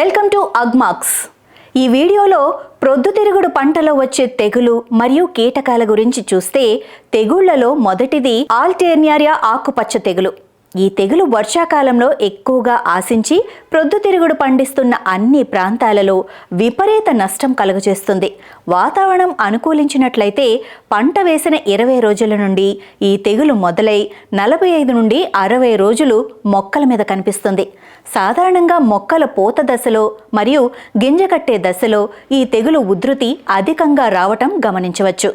Welcome to Agmax. ఈ వీడియోలో ప్రొద్దుతిరుగుడు పంటలో వచ్చే తెగులు మరియు కీటకాల గురించి చూస్తే తెగుళ్ళలో మొదటిది ఆల్టేర్నియారియా ఆకుపచ్చ తెగులు. ఈ తెగులు వర్షాకాలంలో ఎక్కువగా ఆశించి ప్రొద్దుతిరుగుడు పండిస్తున్న అన్ని ప్రాంతాలలో విపరీత నష్టం కలుగజేస్తుంది. వాతావరణం అనుకూలించినట్లయితే పంట వేసిన ఇరవై రోజుల నుండి ఈ తెగులు మొదలై నలభై ఐదు నుండి అరవై రోజులు మొక్కల మీద కనిపిస్తుంది. సాధారణంగా మొక్కల పూత దశలో మరియు గింజ కట్టే దశలో ఈ తెగులు ఉధృతి అధికంగా రావటం గమనించవచ్చు.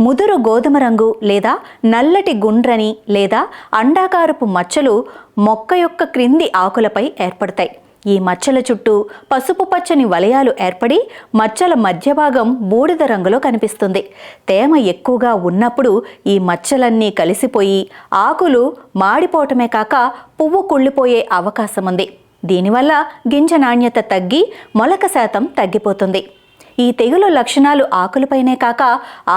ముదురు గోధుమ రంగు లేదా నల్లటి గుండ్రని లేదా అండాకారపు మచ్చ మచ్చలు మొక్క యొక్క క్రింది ఆకులపై ఏర్పడతాయి. ఈ మచ్చల చుట్టూ పసుపు పచ్చని వలయాలు ఏర్పడి మచ్చల మధ్య భాగం బూడిద రంగులో కనిపిస్తుంది. తేమ ఎక్కువగా ఉన్నప్పుడు ఈ మచ్చలన్నీ కలిసిపోయి ఆకులు మాడిపోవటమే కాక పువ్వు కుళ్ళిపోయే అవకాశం ఉంది దీనివల్ల గింజ నాణ్యత తగ్గి మొలక శాతం తగ్గిపోతుంది. ఈ తెగులు లక్షణాలు ఆకులపైనే కాక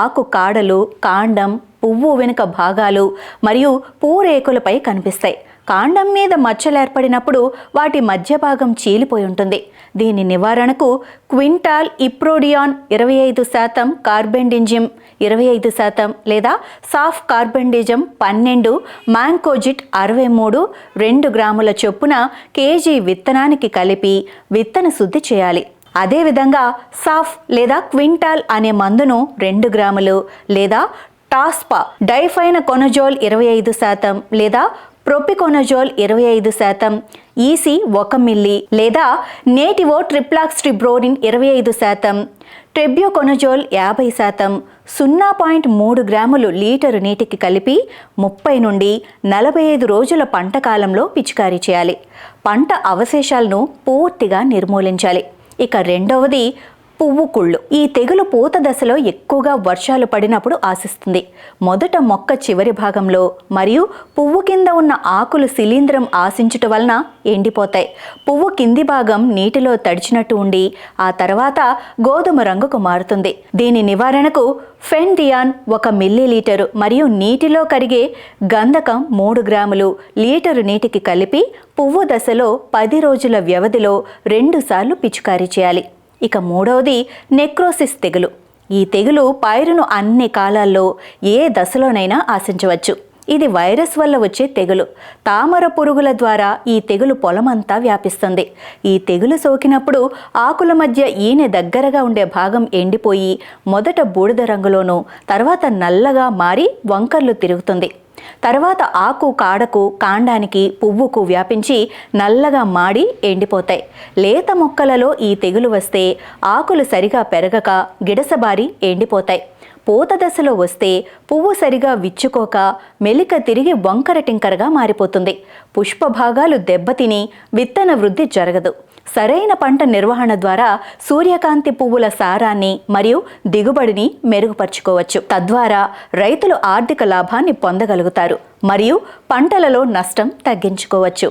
ఆకు కాడలు కాండం పువ్వు వెనుక భాగాలు మరియు పూరేకులపై కనిపిస్తాయి. కాండం మీద మచ్చలు ఏర్పడినప్పుడు వాటి మధ్య భాగం చీలిపోయి ఉంటుంది. దీని నివారణకు క్వింటాల్ ఇప్రోడియాన్ ఇరవై ఐదు శాతం కార్బెండింజిమ్ ఇరవై ఐదు శాతం లేదా సాఫ్ కార్బెండిజం పన్నెండు మ్యాంకోజిట్ అరవై మూడు రెండు గ్రాముల చొప్పున కేజీ విత్తనానికి కలిపి విత్తన శుద్ధి చేయాలి. అదేవిధంగా సాఫ్ లేదా క్వింటాల్ అనే మందును రెండు గ్రాములు లేదా టాస్పా డైఫైన కొనజోల్ ఇరవై ఐదు శాతం లేదా ప్రొపికొనజోల్ ఇరవై ఐదు శాతం ఈసీ ఒక మిల్లీ లేదా నేటివో ట్రిప్లాక్స్ట్రిబ్రోనిన్ ఇరవై ఐదు శాతం ట్రెబ్యోకొనజోల్ యాభై శాతం సున్నా పాయింట్ మూడు గ్రాములు లీటరు నీటికి కలిపి ముప్పై నుండి నలభై ఐదు రోజుల పంట కాలంలో పిచికారీ చేయాలి. పంట అవశేషాలను పూర్తిగా నిర్మూలించాలి. ఇక రెండవది పువ్వు కుళ్ళు. ఈ తెగులు పూత దశలో ఎక్కువగా వర్షాలు పడినప్పుడు ఆశిస్తుంది. మొదట మొక్క చివరి భాగంలో మరియు పువ్వు కింద ఉన్న ఆకులు శిలీంద్రం ఆశించుట వలన ఎండిపోతాయి. పువ్వు కింది భాగం నీటిలో తడిచినట్టు ఉండి ఆ తర్వాత గోధుమ రంగుకు మారుతుంది. దీని నివారణకు ఫెన్డియాన్ ఒక మిల్లీ లీటరు మరియు నీటిలో కరిగే గంధకం మూడు గ్రాములు లీటరు నీటికి కలిపి పువ్వు దశలో పది రోజుల వ్యవధిలో రెండుసార్లు పిచికారీ చేయాలి. ఇక మూడవది నెక్రోసిస్ తెగులు. ఈ తెగులు పైరును అన్ని కాలాల్లో ఏ దశలోనైనా ఆశించవచ్చు. ఇది వైరస్ వల్ల వచ్చే తెగులు. తామర పురుగుల ద్వారా ఈ తెగులు పొలమంతా వ్యాపిస్తుంది. ఈ తెగులు సోకినప్పుడు ఆకుల మధ్య ఈనె దగ్గరగా ఉండే భాగం ఎండిపోయి మొదట బూడిద రంగులోనూ తర్వాత నల్లగా మారి వంకర్లు తిరుగుతుంది. తర్వాత ఆకు కాడకు కాండానికి పువ్వుకు వ్యాపించి నల్లగా మాడి ఎండిపోతాయి. లేత మొక్కలలో ఈ తెగులు వస్తే ఆకులు సరిగా పెరగక గిడసబారి ఎండిపోతాయి. పూత దశలో వస్తే పువ్వు సరిగా విచ్చుకోక మెలిక తిరిగి వంకర టింకరగా మారిపోతుంది. పుష్ప భాగాలు దెబ్బతిని విత్తన వృద్ధి జరగదు. సరైన పంట నిర్వహణ ద్వారా సూర్యకాంతి పువ్వుల సారాన్ని మరియు దిగుబడిని మెరుగుపరుచుకోవచ్చు. తద్వారా రైతులు ఆర్థిక లాభాన్ని పొందగలుగుతారు మరియు పంటలలో నష్టం తగ్గించుకోవచ్చు.